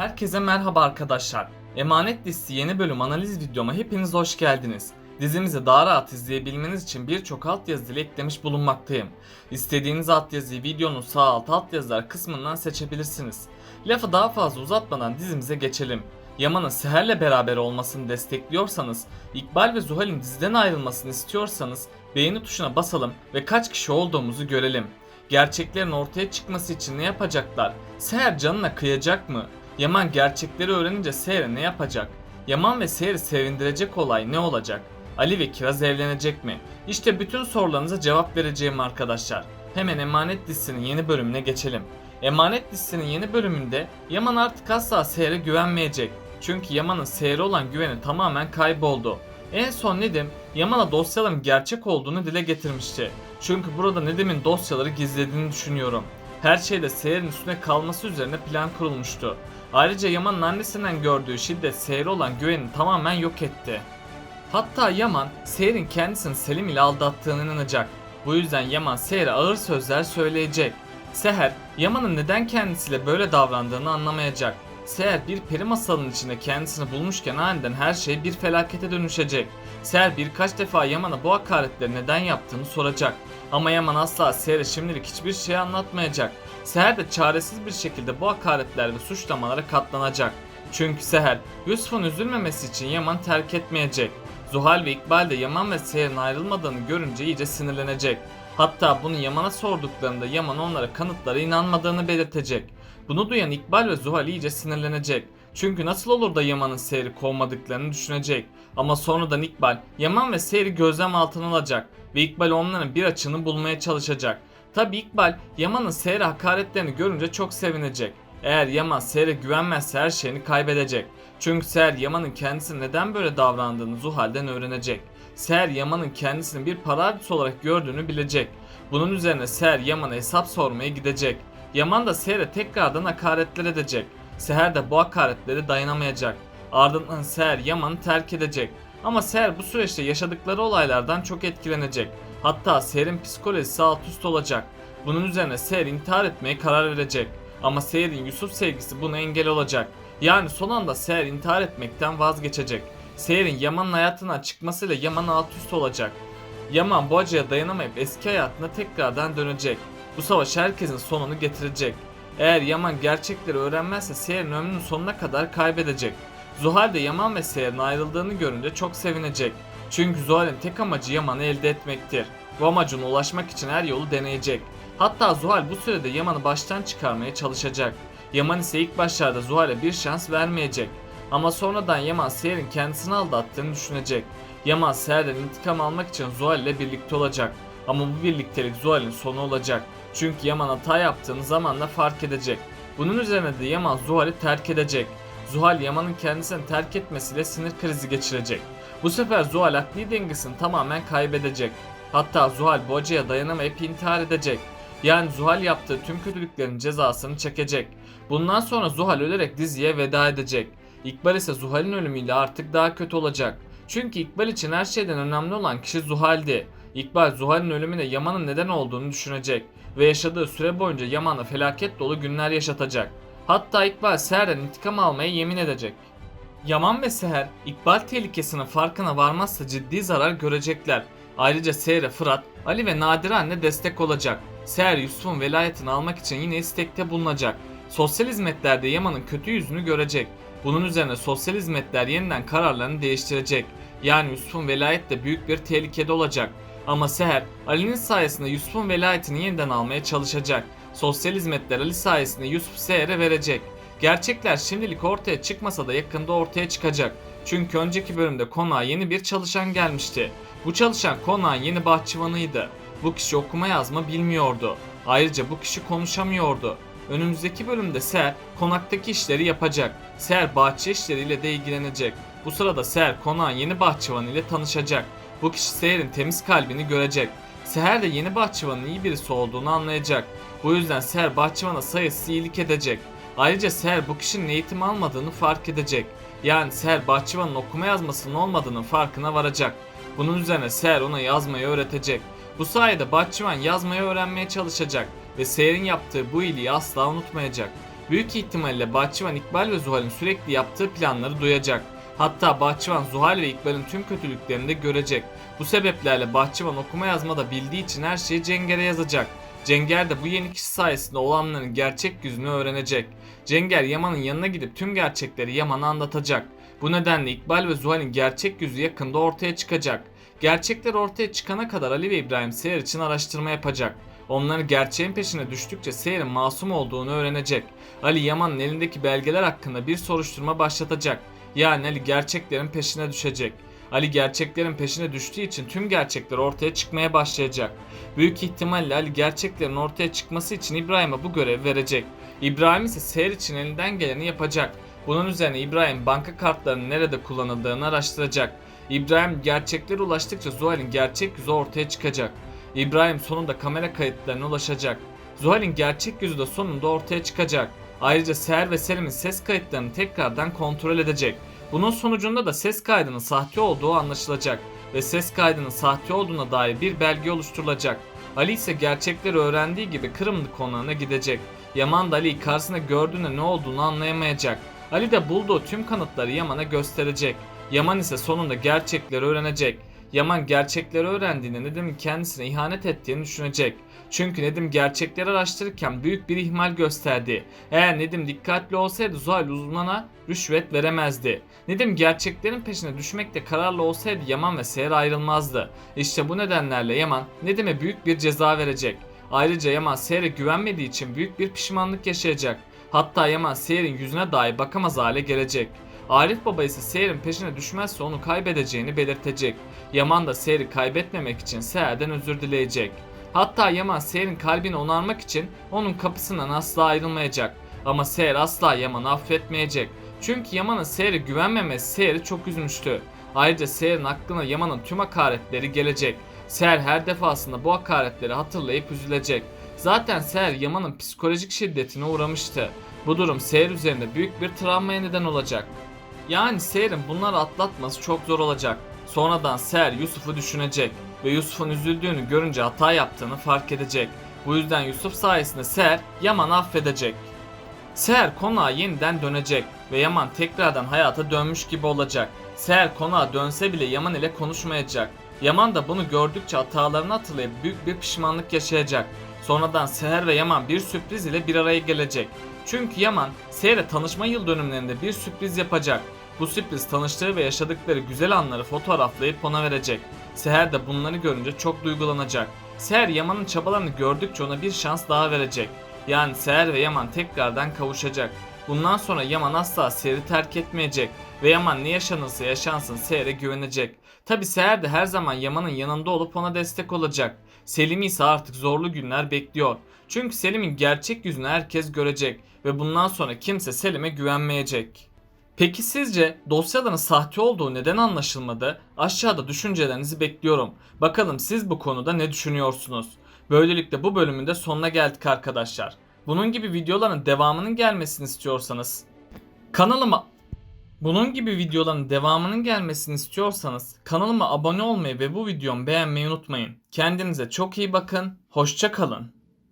Herkese merhaba arkadaşlar. Emanet dizisi yeni bölüm analiz videoma hepiniz hoş geldiniz. Dizimizi daha rahat izleyebilmeniz için birçok altyazı ile eklemiş bulunmaktayım. İstediğiniz altyazıyı videonun sağ alt altyazılar kısmından seçebilirsiniz. Lafı daha fazla uzatmadan dizimize geçelim. Yaman'ın Seher'le beraber olmasını destekliyorsanız, İkbal ve Zuhal'in diziden ayrılmasını istiyorsanız beğeni tuşuna basalım ve kaç kişi olduğumuzu görelim. Gerçeklerin ortaya çıkması için ne yapacaklar? Seher canına kıyacak mı? Yaman gerçekleri öğrenince Seher'e ne yapacak? Yaman ve Seher'i sevindirecek olay ne olacak? Ali ve Kiraz evlenecek mi? İşte bütün sorularınıza cevap vereceğim arkadaşlar. Hemen Emanet dizisinin yeni bölümüne geçelim. Emanet dizisinin yeni bölümünde Yaman artık asla Seher'e güvenmeyecek. Çünkü Yaman'ın Seher'e olan güveni tamamen kayboldu. En son Nedim Yaman'a dosyaların gerçek olduğunu dile getirmişti. Çünkü burada Nedim'in dosyaları gizlediğini düşünüyorum. Her şeyde Seher'in üstüne kalması üzerine plan kurulmuştu. Ayrıca Yaman'ın annesinden gördüğü şiddet Seher'e olan güvenini tamamen yok etti. Hatta Yaman Seher'in kendisini Selim ile aldattığını inanacak. Bu yüzden Yaman Seher'e ağır sözler söyleyecek. Seher, Yaman'ın neden kendisiyle böyle davrandığını anlamayacak. Seher bir peri masalının içinde kendisini bulmuşken aniden her şey bir felakete dönüşecek. Seher birkaç defa Yaman'a bu hakaretleri neden yaptığını soracak. Ama Yaman asla Seher'e şimdilik hiçbir şey anlatmayacak. Seher de çaresiz bir şekilde bu hakaretler ve suçlamalara katlanacak. Çünkü Seher, Yusuf'un üzülmemesi için Yaman terk etmeyecek. Zuhal ve İkbal de Yaman ve Seher'in ayrılmadığını görünce iyice sinirlenecek. Hatta bunu Yaman'a sorduklarında Yaman onlara kanıtlara inanmadığını belirtecek. Bunu duyan İkbal ve Zuhal iyice sinirlenecek. Çünkü nasıl olur da Yaman'ın Seher'i kovmadıklarını düşünecek. Ama sonradan İkbal, Yaman ve Seher'i gözlem altına alacak ve İkbal onların bir açığını bulmaya çalışacak. Tabi İkbal, Yaman'ın Seher'e hakaretlerini görünce çok sevinecek. Eğer Yaman Seher'e güvenmezse her şeyini kaybedecek. Çünkü Seher Yaman'ın kendisine neden böyle davrandığını Zuhal'den öğrenecek. Seher Yaman'ın kendisini bir paradis olarak gördüğünü bilecek. Bunun üzerine Seher Yaman'a hesap sormaya gidecek. Yaman da Seher'e tekrardan hakaretler edecek. Seher de bu hakaretlere dayanamayacak. Ardından Seher Yaman'ı terk edecek. Ama Seher bu süreçte yaşadıkları olaylardan çok etkilenecek. Hatta Seher'in psikolojisi alt üst olacak. Bunun üzerine Seher intihar etmeye karar verecek. Ama Seher'in Yusuf sevgisi buna engel olacak. Yani son anda Seher intihar etmekten vazgeçecek. Seher'in Yaman'ın hayatına çıkmasıyla Yaman alt üst olacak. Yaman bu acıya dayanamayıp eski hayatına tekrardan dönecek. Bu savaş herkesin sonunu getirecek. Eğer Yaman gerçekleri öğrenmezse Seher'in ömrünün sonuna kadar kaybedecek. Zuhal de Yaman ve Seher'in ayrıldığını görünce çok sevinecek. Çünkü Zuhal'in tek amacı Yaman'ı elde etmektir. Bu amacına ulaşmak için her yolu deneyecek. Hatta Zuhal bu sürede Yaman'ı baştan çıkarmaya çalışacak. Yaman ise ilk başlarda Zuhal'e bir şans vermeyecek. Ama sonradan Yaman Seher'in kendisini aldattığını düşünecek. Yaman Seher'den intikam almak için Zuhal ile birlikte olacak. Ama bu birliktelik Zuhal'in sonu olacak. Çünkü Yaman hata yaptığını zamanla fark edecek. Bunun üzerine de Yaman Zuhal'i terk edecek. Zuhal Yaman'ın kendisini terk etmesiyle sinir krizi geçirecek. Bu sefer Zuhal akli dengesini tamamen kaybedecek. Hatta Zuhal bu acıya dayanamayıp intihar edecek. Yani Zuhal yaptığı tüm kötülüklerin cezasını çekecek. Bundan sonra Zuhal ölerek diziye veda edecek. İkbal ise Zuhal'in ölümüyle artık daha kötü olacak. Çünkü İkbal için her şeyden önemli olan kişi Zuhal'di. İkbal Zuhal'in ölümüne Yaman'ın neden olduğunu düşünecek ve yaşadığı süre boyunca Yaman'a felaket dolu günler yaşatacak. Hatta İkbal Seher'den intikam almaya yemin edecek. Yaman ve Seher, İkbal tehlikesinin farkına varmazsa ciddi zarar görecekler. Ayrıca Seher'e Fırat, Ali ve Nadire anne destek olacak. Seher Yusuf'un velayetini almak için yine istekte bulunacak. Sosyal hizmetlerde Yaman'ın kötü yüzünü görecek. Bunun üzerine sosyal hizmetler yeniden kararlarını değiştirecek. Yani Yusuf'un velayet de büyük bir tehlikede olacak. Ama Seher, Ali'nin sayesinde Yusuf'un velayetini yeniden almaya çalışacak. Sosyal hizmetler Ali sayesinde Yusuf Seher'e verecek. Gerçekler şimdilik ortaya çıkmasa da yakında ortaya çıkacak. Çünkü önceki bölümde konağa yeni bir çalışan gelmişti. Bu çalışan konağın yeni bahçıvanıydı. Bu kişi okuma yazma bilmiyordu. Ayrıca bu kişi konuşamıyordu. Önümüzdeki bölümde Ser konaktaki işleri yapacak. Ser bahçe işleriyle de ilgilenecek. Bu sırada Ser konağın yeni bahçıvanı ile tanışacak. Bu kişi Seher'in temiz kalbini görecek. Seher de yeni bahçıvanın iyi birisi olduğunu anlayacak. Bu yüzden Seher bahçıvana sayısız iyilik edecek. Ayrıca Seher bu kişinin eğitim almadığını fark edecek. Yani Seher bahçıvanın okuma yazmasının olmadığının farkına varacak. Bunun üzerine Seher ona yazmayı öğretecek. Bu sayede bahçıvan yazmayı öğrenmeye çalışacak ve Seher'in yaptığı bu iyiliği asla unutmayacak. Büyük ihtimalle Bahçıvan İkbal ve Zuhal'in sürekli yaptığı planları duyacak. Hatta Bahçıvan Zuhal ve İkbal'in tüm kötülüklerini de görecek. Bu sebeplerle Bahçıvan okuma yazma da bildiği için her şeyi Cenger'e yazacak. Cenger de bu yeni kişi sayesinde olanların gerçek yüzünü öğrenecek. Cenger Yaman'ın yanına gidip tüm gerçekleri Yaman'a anlatacak. Bu nedenle İkbal ve Zuhal'in gerçek yüzü yakında ortaya çıkacak. Gerçekler ortaya çıkana kadar Ali ve İbrahim Seher için araştırma yapacak. Onların gerçeğin peşine düştükçe Seher'in masum olduğunu öğrenecek. Ali Yaman'ın elindeki belgeler hakkında bir soruşturma başlatacak. Yani Ali gerçeklerin peşine düşecek. Ali gerçeklerin peşine düştüğü için tüm gerçekler ortaya çıkmaya başlayacak. Büyük ihtimalle Ali gerçeklerin ortaya çıkması için İbrahim'e bu görev verecek. İbrahim ise Seher için elinden geleni yapacak. Bunun üzerine İbrahim banka kartlarının nerede kullanıldığını araştıracak. İbrahim gerçeklere ulaştıkça Zuhal'in gerçek yüzü ortaya çıkacak. İbrahim sonunda kamera kayıtlarına ulaşacak. Zuhal'in gerçek yüzü de sonunda ortaya çıkacak. Ayrıca Seher ve Selim'in ses kayıtlarını tekrardan kontrol edecek. Bunun sonucunda da ses kaydının sahte olduğu anlaşılacak ve ses kaydının sahte olduğuna dair bir belge oluşturulacak. Ali ise gerçekleri öğrendiği gibi Kırımlı konağına gidecek. Yaman da Ali'yi karşısında gördüğünde ne olduğunu anlayamayacak. Ali de bulduğu tüm kanıtları Yaman'a gösterecek. Yaman ise sonunda gerçekleri öğrenecek. Yaman gerçekleri öğrendiğinde Nedim'in kendisine ihanet ettiğini düşünecek. Çünkü Nedim gerçekleri araştırırken büyük bir ihmal gösterdi. Eğer Nedim dikkatli olsaydı Zuhal uzmana rüşvet veremezdi. Nedim gerçeklerin peşine düşmekte kararlı olsaydı Yaman ve Seher ayrılmazdı. İşte bu nedenlerle Yaman Nedim'e büyük bir ceza verecek. Ayrıca Yaman Seher'e güvenmediği için büyük bir pişmanlık yaşayacak. Hatta Yaman Seher'in yüzüne dahi bakamaz hale gelecek. Arif Baba ise Seher'in peşine düşmezse onu kaybedeceğini belirtecek. Yaman da Seher'i kaybetmemek için Seher'den özür dileyecek. Hatta Yaman Seher'in kalbini onarmak için onun kapısından asla ayrılmayacak. Ama Seher asla Yaman'ı affetmeyecek. Çünkü Yaman'ın Seher'e güvenmemesi Seher'i çok üzmüştü. Ayrıca Seher'in aklına Yaman'ın tüm hakaretleri gelecek. Seher her defasında bu hakaretleri hatırlayıp üzülecek. Zaten Seher Yaman'ın psikolojik şiddetine uğramıştı. Bu durum Seher üzerinde büyük bir travmaya neden olacak. Yani Seher'in bunları atlatması çok zor olacak. Sonradan Seher Yusuf'u düşünecek ve Yusuf'un üzüldüğünü görünce hata yaptığını fark edecek. Bu yüzden Yusuf sayesinde Seher Yaman'ı affedecek. Seher konağa yeniden dönecek ve Yaman tekrardan hayata dönmüş gibi olacak. Seher konağa dönse bile Yaman ile konuşmayacak. Yaman da bunu gördükçe hatalarını hatırlayıp büyük bir pişmanlık yaşayacak. Sonradan Seher ve Yaman bir sürpriz ile bir araya gelecek. Çünkü Yaman Seher'e tanışma yıl dönümlerinde bir sürpriz yapacak. Bu sürpriz tanıştığı ve yaşadıkları güzel anları fotoğraflayıp ona verecek. Seher de bunları görünce çok duygulanacak. Seher Yaman'ın çabalarını gördükçe ona bir şans daha verecek. Yani Seher ve Yaman tekrardan kavuşacak. Bundan sonra Yaman asla Seher'i terk etmeyecek ve Yaman ne yaşanırsa yaşansın Seher'e güvenecek. Tabi Seher de her zaman Yaman'ın yanında olup ona destek olacak. Selim'i ise artık zorlu günler bekliyor. Çünkü Selim'in gerçek yüzünü herkes görecek ve bundan sonra kimse Selim'e güvenmeyecek. Peki sizce dosyaların sahte olduğu neden anlaşılmadı? Aşağıda düşüncelerinizi bekliyorum. Bakalım siz bu konuda ne düşünüyorsunuz? Böylelikle bu bölümün de sonuna geldik arkadaşlar. Bunun gibi videoların devamının gelmesini istiyorsanız kanalıma bunun gibi videoların devamının gelmesini istiyorsanız kanalıma abone olmayı ve bu videomu beğenmeyi unutmayın. Kendinize çok iyi bakın. Hoşça kalın.